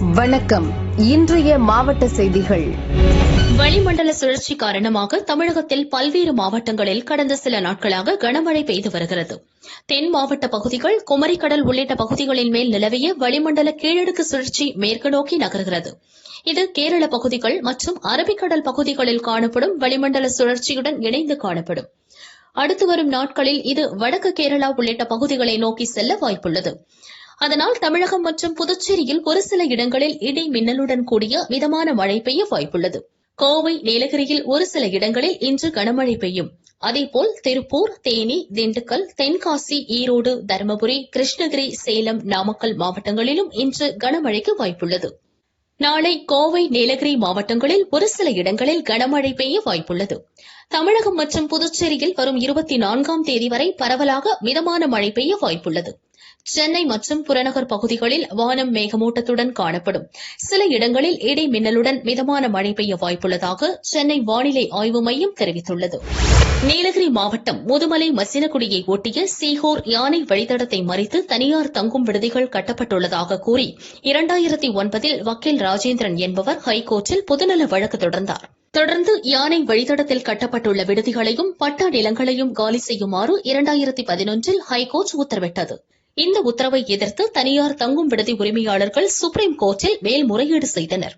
வணக்கம். இன்றைய மாவட்ட செய்திகள். வளிமண்டல சுழற்சி காரணமாக தமிழகத்தில் பல்வேறு மாவட்டங்களில் கடந்த சில நாட்களாக கனமழை பெய்து வருகிறது. தென் மாவட்ட பகுதிகள் குமரிக்கடல் உள்ளிட்ட பகுதிகளின் மேல் நிலவிய வளிமண்டல கீழடுக்கு சுழற்சி மேற்கு நோக்கி நகர்கிறது. இது கேரள பகுதிகள் மற்றும் அரபிக்கடல் பகுதிகளில் காணப்படும் வளிமண்டல சுழற்சியுடன் இணைந்து காணப்படும். அடுத்து வரும் நாட்களில் இது வடக்கு கேரளா உள்ளிட்ட பகுதிகளை நோக்கி செல்ல வாய்ப்புள்ளது. அதனால் தமிழகம் மற்றும் புதுச்சேரியில் ஒரு சில இடங்களில் இடி மின்னலுடன் கூடிய மிதமான மழை பெய்ய வாய்ப்புள்ளது. கோவை நீலகிரியில் ஒரு சில இடங்களில் இன்று கனமழை பெய்யும். அதேபோல் திருப்பூர் தேனி திண்டுக்கல் தென்காசி ஈரோடு தருமபுரி கிருஷ்ணகிரி சேலம் நாமக்கல் மாவட்டங்களிலும் இன்று கனமழைக்கு வாய்ப்புள்ளது. நாளை கோவை நீலகிரி மாவட்டங்களில் ஒரு சில இடங்களில் கனமழை பெய்ய வாய்ப்புள்ளது. தமிழகம் மற்றும் புதுச்சேரியில் வரும் இருபத்தி நான்காம் தேதி வரை பரவலாக மிதமான மழை பெய்ய வாய்ப்புள்ளது. சென்னை மற்றும் புறநகர் பகுதிகளில் வானம் மேகமூட்டத்துடன் காணப்படும். சில இடங்களில் இடி மின்னலுடன் மிதமான மழை பெய்ய வாய்ப்புள்ளதாக சென்னை வானிலை ஆய்வு மையம் தெரிவித்துள்ளது. நீலகிரி மாவட்டம் முதுமலை மசினகுடியை ஒட்டிய சீகோர் யானை வழித்தடத்தை மறித்து தனியார் தங்கும் விடுதிகள் கட்டப்பட்டுள்ளதாக கூறி இரண்டாயிரத்தி ஒன்பதில் வக்கீல் ராஜேந்திரன் என்பவர் ஹைகோர்ட்டில் பொதுநல வழக்கு தொடர்ந்தார். தொடர்ந்து யானை வழித்தடத்தில் கட்டப்பட்டுள்ள விடுதிகளையும் பட்டா நிலங்களையும் காலி செய்யுமாறு இரண்டாயிரத்தி பதினொன்றில் ஹைகோர்ட் உத்தரவிட்டது. இந்த உத்தரவை எதிர்த்து தனியார் தங்கும் விடுதி உரிமையாளர்கள் சுப்ரீம் கோர்ட்டில் மேல்முறையீடு செய்தனர்.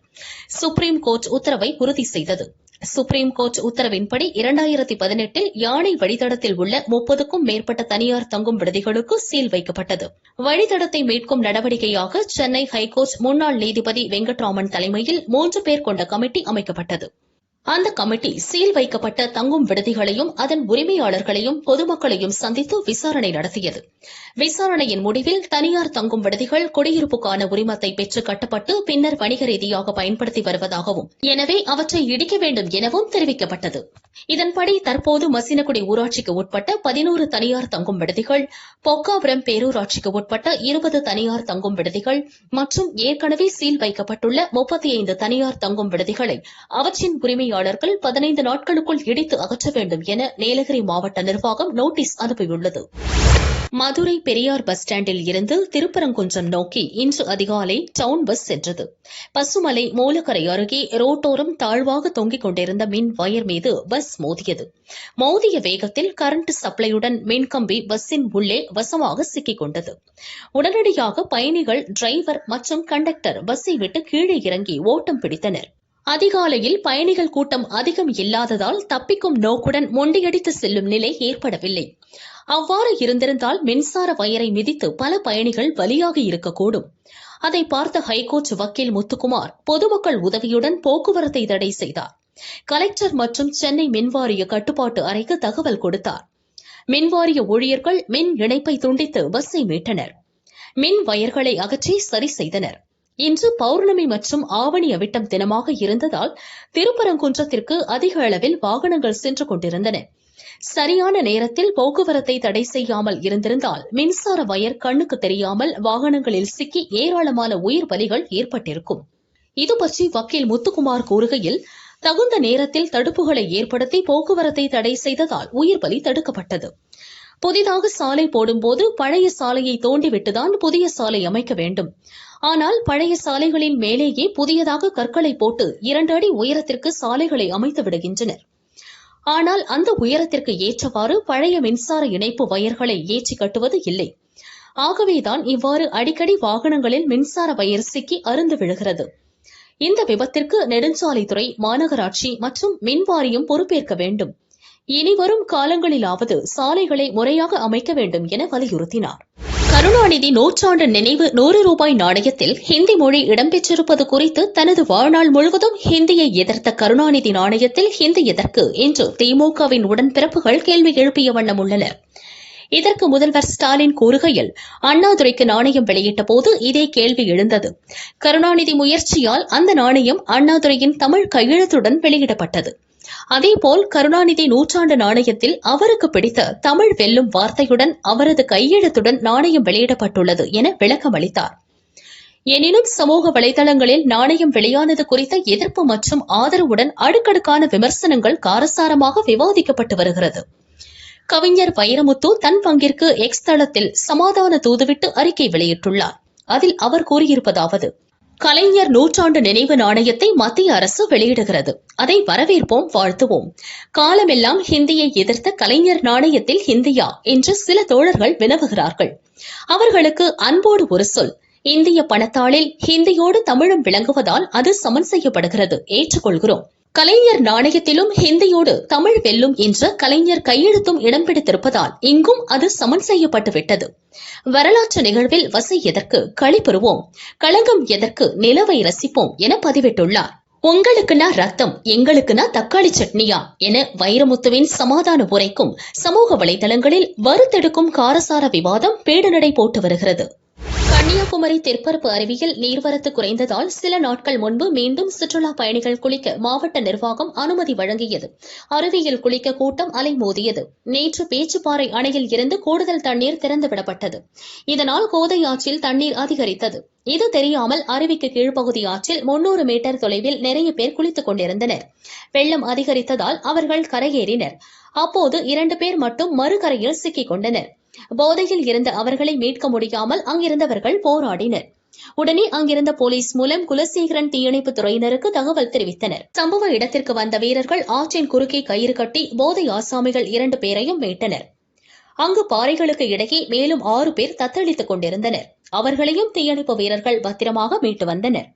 சுப்ரீம் கோர்ட் உத்தரவை உறுதி செய்தது. சுப்ரீம் கோர்ட் உத்தரவின்படி இரண்டாயிரத்தி பதினெட்டில் யானை வழித்தடத்தில் உள்ள முப்பதுக்கும் மேற்பட்ட தனியார் தங்கும் விடுதிகளுக்கு சீல் வைக்கப்பட்டது. வழித்தடத்தை மீட்கும் நடவடிக்கையாக சென்னை ஹைகோர்ட் முன்னாள் நீதிபதி வெங்கட்ராமன் தலைமையில் மூன்று பேர் கொண்ட கமிட்டி அமைக்கப்பட்டது. அந்த கமிட்டி சீல் வைக்கப்பட்ட தங்கும் விடுதிகளையும் அதன் உரிமையாளர்களையும் பொதுமக்களையும் சந்தித்து விசாரணை நடத்தியது. விசாரணையின் முடிவில் தனியார் தங்கும் விடுதிகள் குடியிருப்புக்கான உரிமத்தை பெற்று கட்டப்பட்டு பின்னர் வணிக ரீதியாக பயன்படுத்தி வருவதாகவும் எனவே அவற்றை இடிக்க வேண்டும் எனவும் தெரிவிக்கப்பட்டது. இதன்படி தற்போது மசினகுடி ஊராட்சிக்கு உட்பட்ட பதினோரு தனியார் தங்கும் விடுதிகள் பொக்காபுரம் பேரூராட்சிக்கு உட்பட்ட இருபது தனியார் தங்கும் விடுதிகள் மற்றும் ஏற்கனவே சீல் வைக்கப்பட்டுள்ள முப்பத்தி ஐந்து தனியார் தங்கும் விடுதிகளை அவற்றின் உரிமையாளர்கள் பதினைந்து நாட்களுக்குள் இடித்து அகற்ற வேண்டும் என நீலகிரி மாவட்ட நிர்வாகம் நோட்டீஸ் அனுப்பியுள்ளது. மதுரை பெரியார் பஸ் ஸ்டாண்டில் இருந்து திருப்பரங்குன்றம் நோக்கி இன்று அதிகாலை டவுன் பஸ் சென்றது. பசுமலை மூலக்கரை அருகே ரோட்டோரம் தாழ்வாக தொங்கிக் கொண்டிருந்த மின் வயர் மீது பஸ் மோதியது. மோதிய வேகத்தில் கரண்ட் சப்ளையுடன் மின்கம்பி பஸ்ஸின் உள்ளே வசமாக சிக்கிக் கொண்டது. உடனடியாக பயணிகள் டிரைவர் மற்றும் கண்டக்டர் பஸ்ஸை விட்டு கீழே இறங்கி ஓட்டம் பிடித்தனர். அதிகாலையில் பயணிகள் கூட்டம் அதிகம் இல்லாததால் தப்பிக்கும் நோக்குடன் மொண்டியடித்து செல்லும் நிலை ஏற்படவில்லை. அவ்வாறு இருந்திருந்தால் மின்சார வயரை மிதித்து பல பயணிகள் பலியாகி இருக்கக்கூடும். அதை பார்த்த ஹைகோர்ட் வக்கீல் முத்துக்குமார் பொதுமக்கள் உதவியுடன் போக்குவரத்தை தடை செய்தார். கலெக்டர் மற்றும் சென்னை மின்வாரிய கட்டுப்பாட்டு அறைக்கு தகவல் கொடுத்தார். மின்வாரிய ஊழியர்கள் மின் இணைப்பை துண்டித்து பஸ்ஸை மீட்டனர். மின் வயர்களை அகற்றி சரி செய்தனர். இன்று பௌர்ணமி மற்றும் ஆவணி அவிட்டம் தினமாக இருந்ததால் திருப்பரங்குன்றத்திற்கு அதிக அளவில் வாகனங்கள் சென்று கொண்டிருந்தன. சரியான நேரத்தில் போக்குவரத்தை தடை செய்யாமல் இருந்திருந்தால் மின்சார வயர் கண்ணுக்கு தெரியாமல் வாகனங்களில் சிக்கி ஏராளமான உயிர் பலிகள் ஏற்பட்டிருக்கும். இதுபற்றி வக்கீல் முத்துக்குமார் கூறுகையில் தகுந்த நேரத்தில் தடுப்புகளை ஏற்படுத்தி போக்குவரத்தை தடை செய்ததால் உயிர் பலி தடுக்கப்பட்டது. புதிதாக சாலை போடும்போது பழைய சாலையை தோண்டிவிட்டுதான் புதிய சாலை அமைக்க வேண்டும். ஆனால் பழைய சாலைகளின் மேலேயே புதியதாக கற்களை போட்டு இரண்டு அடி உயரத்திற்கு சாலைகளை அமைத்து விடுகின்றனர். ஆனால் அந்த உயரத்திற்கு ஏற்றவாறு பழைய மின்சார இணைப்பு வயர்களை ஏற்றி கட்டுவது இல்லை. ஆகவேதான் இவ்வாறு அடிக்கடி வாகனங்களில் மின்சார வயர் சிக்கி அருந்து விழுகிறது. இந்த விபத்திற்கு நெடுஞ்சாலைத்துறை மாநகராட்சி மற்றும் மின்வாரியம் பொறுப்பேற்க வேண்டும். இனிவரும் காலங்களிலாவது சாலைகளை முறையாக அமைக்க வேண்டும் என வலியுறுத்தினார். கருணாநிதி நூற்றாண்டு நினைவு நூறு ரூபாய் நாணயத்தில் ஹிந்தி மொழி இடம்பெற்றிருப்பது குறித்து தனது வாழ்நாள் முழுவதும் ஹிந்தியை எதிர்த்த கருணாநிதி நாணயத்தில் ஹிந்தி எதற்கு என்று திமுகவின் உடன்பிறப்புகள் கேள்வி எழுப்பிய வண்ணம் உள்ளனர் இதற்கு முதல்வர் ஸ்டாலின் கூறுகையில் அண்ணாதுரைக்கு நாணயம் வெளியிட்ட போது இதே கேள்வி எழுந்தது. கருணாநிதி முயற்சியால் அந்த நாணயம் அண்ணாதுரையின் தமிழ் கையெழுத்துடன் வெளியிடப்பட்டது. அதேபோல் கருணாநிதி நூற்றாண்டு நாணயத்தில் அவருக்கு பிடித்த தமிழ் வெல்லும் வார்த்தையுடன் அவரது கையெழுத்துடன் நாணயம் வெளியிடப்பட்டுள்ளது என விளக்கம் அளித்தார். எனினும் சமூக வலைதளங்களில் நாணயம் வெளியானது குறித்த எதிர்ப்பு மற்றும் ஆதரவுடன் அடுக்கடுக்கான விமர்சனங்கள் காரசாரமாக விவாதிக்கப்பட்டு வருகிறது. கவிஞர் வைரமுத்து தன் பங்கிற்கு எக்ஸ் தளத்தில் சமாதான தூதுவிட்டு அறிக்கை வெளியிட்டுள்ளார். அதில் அவர் கூறியிருப்பதாவது கலைஞர் நூற்றாண்டு நினைவு நாணயத்தை மத்திய அரசு வெளியிடுகிறது. அதை வரவேற்போம் வாழ்த்துவோம். காலமெல்லாம் ஹிந்தியை எதிர்த்த கலைஞர் நாணயத்தில் ஹிந்தியா என்று சில தோழர்கள் வினவுகிறார்கள். அவர்களுக்கு அன்போடு ஒரு சொல். இந்திய பணத்தாளில் ஹிந்தியோடு தமிழும் விளங்குவதால் அது சமன் செய்யப்படுகிறது. ஏற்றுக்கொள்கிறோம். கலைஞர் நாணயத்திலும் ஹிந்தியோடு தமிழ் வெல்லும் என்ற கலைஞர் கையெழுத்தும் இடம் பிடித்திருப்பதால் இங்கும் அது சமன் செய்யப்பட்டுவிட்டது. வரலாற்று நிகழ்வில் வசை எதற்கு களி பெறுவோம் களங்கம் எதற்கு நிலவை ரசிப்போம் என பதிவிட்டுள்ளார். உங்களுக்குனா ரத்தம் எங்களுக்குனா தக்காளி சட்னியா என வைரமுத்துவின் சமாதான உரைக்கும் சமூக வலைதளங்களில் வறுத்தெடுக்கும் காரசார விவாதம் பேடுநடை போட்டு வருகிறது. கன்னியாகுமரி தெற்பரப்பு அருவியில் நீர்வரத்து குறைந்ததால் சில நாட்கள் முன்பு மீண்டும் சுற்றுலா பயணிகள் குளிக்க மாவட்ட நிர்வாகம் அனுமதி வழங்கியது. அருவியில் குளிக்க கூட்டம் அலைமோதியது. நேற்று பேச்சுப்பாறை அணையில் இருந்து கூடுதல் தண்ணீர் திறந்துவிடப்பட்டது. இதனால் கோதை ஆற்றில் தண்ணீர் அதிகரித்தது. இது தெரியாமல் அருவிக்கு கீழ்ப்பகுதி ஆற்றில் முன்னூறு மீட்டர் தொலைவில் நிறைய பேர் குளித்துக் கொண்டிருந்தனர். வெள்ளம் அதிகரித்ததால் அவர்கள் கரையேறினர். அப்போது இரண்டு பேர் மட்டும் மறுகரையில் சிக்கிக் கொண்டனர். போதையில் இருந்த அவர்களை மீட்க முடியாமல் அங்கிருந்தவர்கள் போராடினர். உடனே அங்கிருந்த போலீஸ் மூலம் குலசேகரன் தீயணைப்பு துறையினருக்கு தகவல் தெரிவித்தனர். சம்பவ இடத்திற்கு வந்த வீரர்கள் ஆற்றின் குறுக்கே கயிறு கட்டி போதை ஆசாமிகள் இரண்டு பேரையும் மீட்டனர். அங்கு பாறைகளுக்கு இடையே மேலும் ஆறு பேர் தத்தளித்துக் கொண்டிருந்தனர். அவர்களையும் தீயணைப்பு வீரர்கள் பத்திரமாக மீட்டு வந்தனர்.